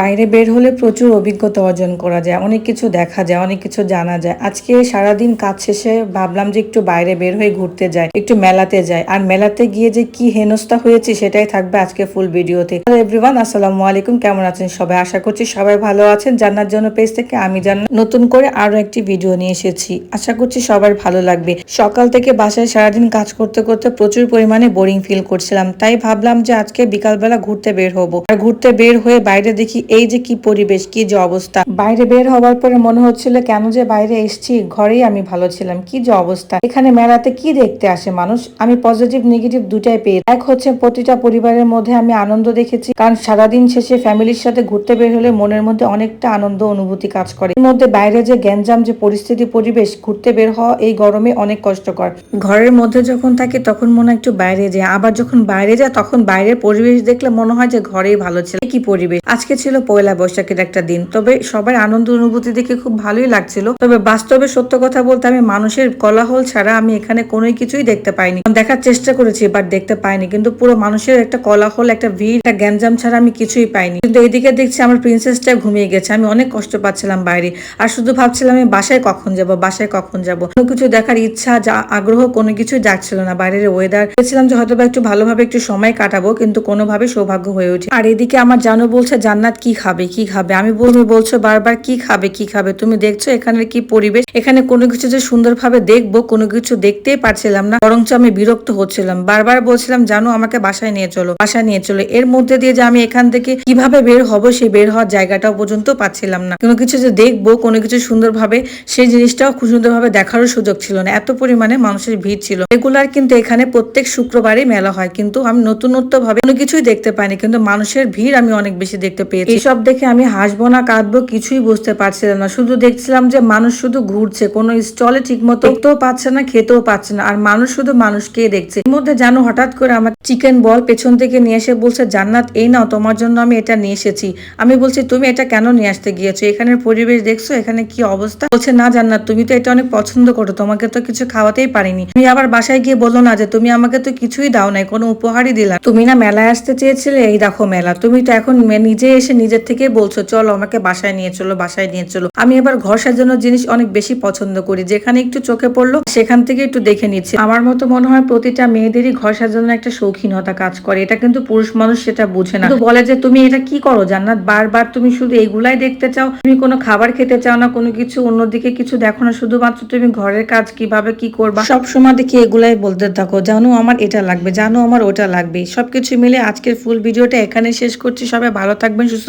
বাইরে বের হলে প্রচুর অভিজ্ঞতা অর্জন করা যায়, অনেক কিছু দেখা যায়, অনেক কিছু জানা যায়। আজকে সারাদিন কাজ শেষে ভাবলাম যে একটু বাইরে বের হয়ে ঘুরতে যাই, একটু মেলাতে যাই। আর মেলাতে গিয়ে যে কি হেনস্থা হয়েছে সেটাই থাকবে আজকে ফুল ভিডিওতে এভরিওয়ান আসসালামু আলাইকুম। কেমন আছেন সবাই? আশা করছি সবাই ভালো আছেন। জান্নার জন্য পেজ থেকে আমি জান নতুন করে আরও একটি ভিডিও নিয়ে এসেছি। আশা করছি সবার ভালো লাগবে। সকাল থেকে বাসায় সারাদিন কাজ করতে করতে প্রচুর পরিমাণে বোরিং ফিল করছিলাম। তাই ভাবলাম যে আজকে বিকালবেলা ঘুরতে বের হব। আর ঘুরতে বের হয়ে বাইরে দেখি এই যে কি পরিবেশ, কি যে অবস্থা। বাইরে বের হওয়ার পরে মনে হচ্ছিল কেন যে বাইরে এসছি, ঘরেই আমি ভালো ছিলাম, কি যে অবস্থা। এখানে মেলাতে কি দেখতে আসে মানুষ? আমি পজিটিভ নেগেটিভ দুটাই পেয়ে এক হচ্ছে প্রতিটা পরিবারের মধ্যে আমি আনন্দ দেখেছি, কারণ সারাদিন শেষে ফ্যামিলির সাথে ঘুরতে বের হলে মনের মধ্যে অনেকটা আনন্দ অনুভূতি কাজ করে। এর মধ্যে বাইরে যে গ্যাঞ্জাম, যে পরিস্থিতি, পরিবেশ, ঘুরতে বের হওয়া, এই গরমে অনেক কষ্টকর। ঘরের মধ্যে যখন থাকি, তখন মনে হয় একটু বাইরে যায় আবার যখন বাইরে যায় তখন বাইরের পরিবেশ দেখলে মনে হয় যে ঘরেই ভালো ছিল কি পরিবেশ? আজকে ছিল পয়লা বৈশাখের একটা দিন। তবে সবার আনন্দ অনুভূতি দেখে খুব ভালোই লাগছিল। তবে বাস্তবে সত্য কথা বলতে আমি মানুষের কলাহল ছাড়া আমি এখানে কোনো কিছুই দেখতে পাইনি। দেখার চেষ্টা করেছি বাট দেখতে পাইনি। কিন্তু পুরো মানুষের একটা কলাহল, একটা ভিড়, একটা গ্যাঞ্জাম ছাড়া আমি কিছুই পাইনি। কিন্তু এদিকে দেখছি আমার প্রিন্সেসটা ঘুমিয়ে গেছে। আমি অনেক কষ্ট পাচ্ছিলাম বাইরে। আর শুধু ভাবছিলাম আমি বাসায় কখন যাব, বাসায় কখন যাব। কোনো কিছু দেখার ইচ্ছা, যা আগ্রহ, কোনো কিছুই যাচ্ছিল না। বাইরের ওয়েদার ভেবেছিলাম যে হয়তো একটু ভালোভাবে একটু সময় কাটাবো, কিন্তু কোনোভাবে সৌভাগ্য হয়ে ওঠে। আর এদিকে আমার জানো বলছে, জান্নাত কি খাবে কি খাবে? আমি তুমি বলছো বারবার কি খাবে কি খাবে? তুমি দেখছ এখানের কি পরিবেশ? এখানে কোনো কিছু যে সুন্দরভাবে দেখব, কোনো কিছু দেখতেই পারছিলাম না, বরঞ্চ আমি বিরক্ত হচ্ছিলাম। বারবার বলছিলাম, জানো, আমাকে বাসায় নিয়ে চলো, বাসায় নিয়ে চলো। এর মধ্যে দিয়ে যে আমি এখান থেকে কীভাবে বের হব, সেই বের হওয়ার জায়গাটাও পর্যন্ত পাচ্ছিলাম না। কোনো কিছু যে দেখব, কোনো কিছু সুন্দরভাবে, সেই জিনিসটাও খুব সুন্দরভাবে দেখারও সুযোগ ছিল না। এত পরিমাণে মানুষের ভিড় ছিল। রেগুলার কিন্তু এখানে প্রত্যেক শুক্রবারই মেলা হয়, কিন্তু আমি নতুনত্ব ভাবে কোনো কিছুই দেখতে পাইনি, কিন্তু মানুষের ভিড় আমি অনেক বেশি দেখতে পেয়েছি। এইসব দেখে আমি হাসবো না, কাঁদবো, কিছুই বুঝতে পারছিলাম না। শুধু দেখছিলাম যে মানুষ শুধু ঘুরছে, কোনো স্টলে ঠিক মতো দেখতেও পাচ্ছে না, খেতেও পাচ্ছে না। আর মানুষ শুধু মানুষকেই দেখছে। এর মধ্যে জানো, হঠাৎ করে আমার চিকেন বল পেছন থেকে নিয়ে এসে বলছে, জান্নাত, এই নাও, তোমার জন্য আমি এটা নিয়ে এসেছি। আমি বলছি, তুমি এটা কেন নিয়ে আসতে গিয়েছো? এখানের পরিবেশ দেখছ? এখানে কি অবস্থা? বলছে, না, জান্নাত, তুমি তো এটা অনেক পছন্দ করো, তোমাকে তো কিছু খাওয়াতেই পারিনি। তুমি আবার বাসায় গিয়ে বলল, না, যে তুমি আমাকে তো কিছুই দাও নাই, কোনো উপহারই দিলা তুমি না মেলায় আসতে চেয়েছিলে? এই দেখো মেলা, তুমি তো এখন নিজে এসে নিজের থেকে বলছো, চলো, আমাকে বাসায় নিয়ে চলো, বাসায় নিয়ে চলো। আমি এবার ঘর সাজানোর জিনিস অনেক বেশি পছন্দ করি। যেখানে একটু চোখে পড়ল, সেখান থেকে একটু দেখে নিচ্ছি। আমার মতো মনে হয় প্রতিটা মেয়েদেরই ঘর সাজানোর একটা শৌখিনতা কাজ করে। এটা কিন্তু পুরুষ মানুষ সেটা বুঝে না। বলে যে, তুমি এটা কি করো, জান্নাত? বারবার তুমি শুধু এইগুলাই দেখতে চাও? তুমি কোনো খাবার খেতে চাও না? কোনো কিছু অন্যদিকে কিছু দেখো না? শুধুমাত্র তুমি ঘরের কাজ কীভাবে কি করবা? সব সময় দেখি এগুলাই বলতে থাকো, জানো আমার এটা লাগবে, জানো আমার ওটা লাগবে। সবকিছু মিলে আজকের ফুল ভিডিওটা এখানে শেষ করছি। সবাই ভালো থাকবেন, সুস্থ